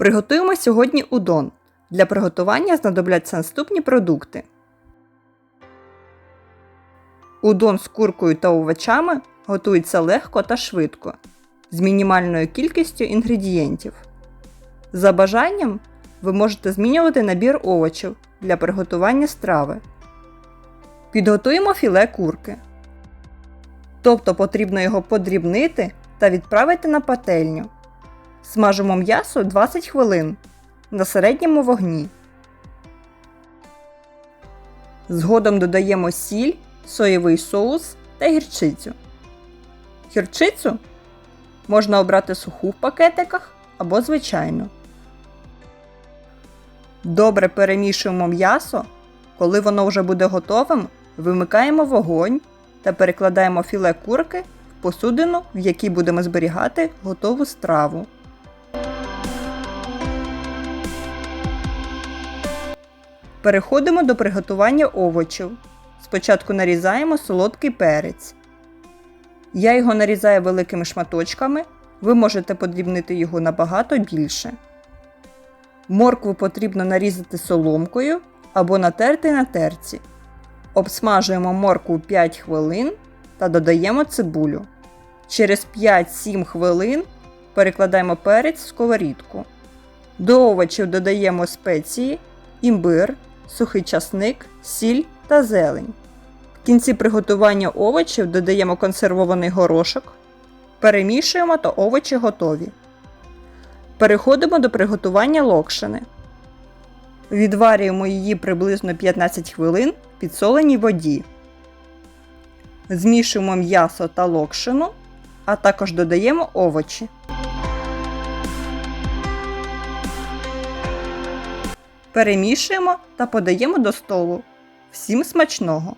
Приготуємо сьогодні удон. Для приготування знадобляться наступні продукти. Удон з куркою та овочами готується легко та швидко, з мінімальною кількістю інгредієнтів. За бажанням ви можете змінювати набір овочів для приготування страви. Підготуємо філе курки. Тобто потрібно його подрібнити та відправити на пательню. Смажимо м'ясо 20 хвилин на середньому вогні. Згодом додаємо сіль, соєвий соус та гірчицю. Гірчицю можна обрати суху в пакетиках або звичайну. Добре перемішуємо м'ясо. Коли воно вже буде готовим, вимикаємо вогонь та перекладаємо філе курки в посудину, в якій будемо зберігати готову страву. Переходимо до приготування овочів. Спочатку нарізаємо солодкий перець. Я його нарізаю великими шматочками, ви можете подрібнити його набагато більше. Моркву потрібно нарізати соломкою або натерти на терці. Обсмажуємо моркву 5 хвилин та додаємо цибулю. Через 5-7 хвилин перекладаємо перець в сковорідку. До овочів додаємо спеції, імбир, сухий часник, сіль та зелень. В кінці приготування овочів додаємо консервований горошок. Перемішуємо та овочі готові. Переходимо до приготування локшини. Відварюємо її приблизно 15 хвилин в підсоленій воді. Змішуємо м'ясо та локшину, а також додаємо овочі. Перемішуємо та подаємо до столу. Всім смачного!